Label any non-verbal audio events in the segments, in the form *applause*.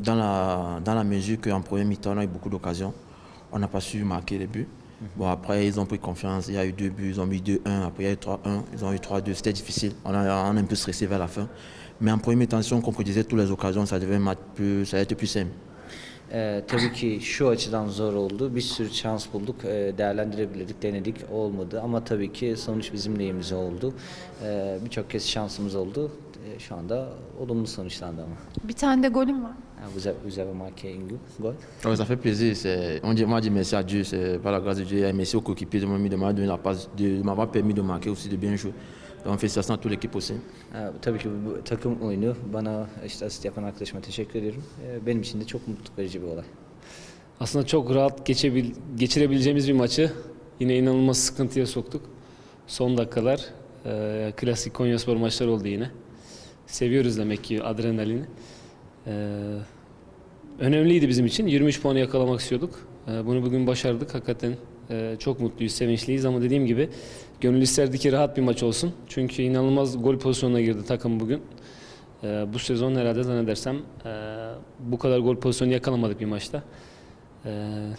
dans la, dans la mesure qu'en première mi-temps, on a eu beaucoup d'occasions. On n'a pas su marquer les buts. Bon, après, ils ont pris confiance. Il y a eu deux buts, ils ont mis 2-1. Après, il y a eu 3-1. Ils ont eu 3-2. C'était difficile. On a, on a un peu stressé vers la fin. Mais en première mi-temps, si on concrétisait toutes les occasions, ça devait être plus, ça allait être plus simple. Ee, tabii ki şu açıdan zor oldu. Bir sürü şans bulduk. Ee, değerlendirebilirdik, denedik. Olmadı. Ama tabii ki sonuç bizim lehimize oldu. Ee, Birçok kez şansımız oldu. Ee, şu anda olumlu sonuçlandı ama. Bir tane de golüm var. Ha, Vous avez, vous avez marqué un goal. Donc, ça fait plaisir. C'est- On dit, moi, dit merci à Dieu. C'est par la grâce de Dieu. Et merci aux coéquipiers de m'avoir mis- de m'avoir donné la passe, de m'avoir permis de marquer aussi, de bien jouer. Félicitations à toute l'équipe aussi. Tabii ki bu takım oyunu bana işte asist yapan arkadaşıma teşekkür ederim. Ee, Benim için de çok mutluluk verici bir olay. Aslında çok rahat geçebil, geçirebileceğimiz bir maçı yine inanılmaz sıkıntıya soktuk. Son dakikalar e, klasik Konyaspor maçları oldu yine. Seviyoruz demek ki adrenalini. E, önemliydi bizim için. 23 puanı yakalamak istiyorduk. E, bunu bugün başardık. Hakikaten e, çok mutluyuz, sevinçliyiz ama dediğim gibi gönül isterdi ki rahat bir maç olsun. Çünkü inanılmaz gol pozisyonuna girdi takım bugün. E, bu sezon herhalde zannedersem e, bu kadar gol pozisyonu yakalamadık bir maçta. Ee,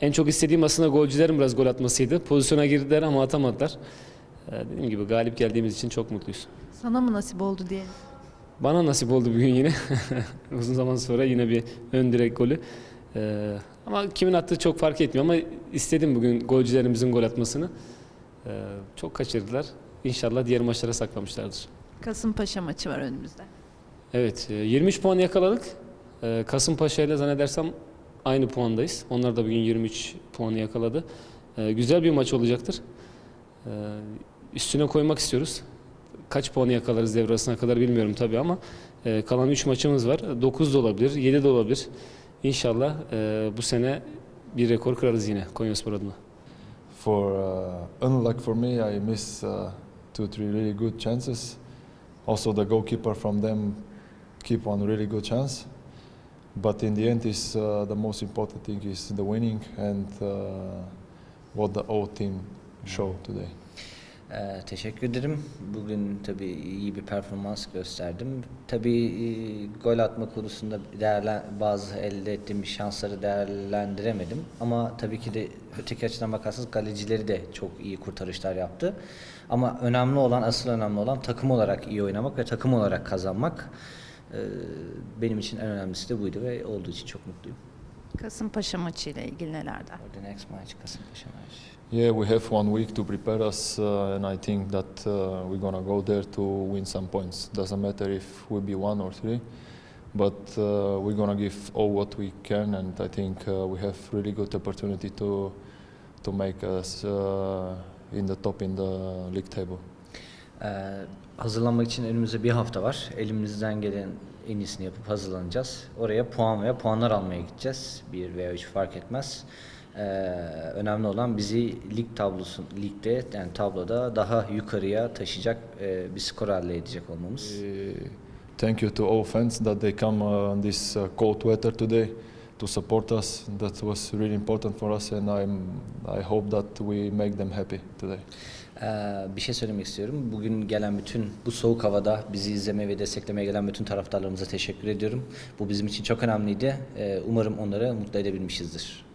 en çok istediğim aslında golcülerin biraz gol atmasıydı. Pozisyona girdiler ama atamadılar. Ee, dediğim gibi galip geldiğimiz için çok mutluyuz. Sana mı nasip oldu diyelim. Bana nasip oldu bugün yine. *laughs* Uzun zaman sonra yine bir ön direk golü. Ee, ama kimin attığı çok fark etmiyor ama istedim bugün golcülerimizin gol atmasını. Ee, çok kaçırdılar. İnşallah diğer maçlara saklamışlardır. Kasımpaşa maçı var önümüzde. Evet, e, 23 puan yakaladık. E, Kasımpaşa ile zannedersem aynı puandayız. Onlar da bugün 23 puanı yakaladı. E, Güzel bir maç olacaktır. E, Üstüne koymak istiyoruz. Kaç puanı yakalarız devre arasına kadar bilmiyorum tabii ama e, kalan 3 maçımız var. 9 da olabilir, 7 de olabilir. İnşallah e, bu sene bir rekor kırarız yine Konyaspor adına. For uh, unluck for me, I miss uh, two, three really good chances. Also, the goalkeeper from them keep one really good chance. But in the end, is uh, the most important thing is the winning and uh, what the whole team show today. Ee, teşekkür ederim. Bugün tabii iyi bir performans gösterdim. Tabii e, gol atma konusunda değerlen, bazı elde ettiğim şansları değerlendiremedim. Ama tabii ki de öteki açıdan bakarsanız kalecileri de çok iyi kurtarışlar yaptı. Ama önemli olan, asıl önemli olan takım olarak iyi oynamak ve takım olarak kazanmak. Ee, benim için en önemlisi de buydu ve olduğu için çok mutluyum. Kasımpaşa maçı ile ilgili neler der? For the next match, Kasımpaşa maç. Yeah, we have one week to prepare us, uh, and I think that uh, we're gonna go there to win some points. Doesn't matter if we be one or three, but uh, we're gonna give all what we can, and I think uh, we have really good opportunity to to make us uh, in the top in the league table. Ee, hazırlanmak için önümüzde bir hafta var. Elimizden gelen en iyisini yapıp hazırlanacağız. Oraya puan veya puanlar almaya gideceğiz. Bir veya üç fark etmez. Ee, önemli olan bizi lig tablosu, ligde yani tabloda daha yukarıya taşıyacak e, bir skor elde edecek olmamız. Uh, thank you to all fans that they come uh, on this uh, cold weather today to support us. That was really important for us, and I'm I hope that we make them happy today. Ee, bir şey söylemek istiyorum. Bugün gelen bütün bu soğuk havada bizi izlemeye ve desteklemeye gelen bütün taraftarlarımıza teşekkür ediyorum. Bu bizim için çok önemliydi. Ee, umarım onları mutlu edebilmişizdir.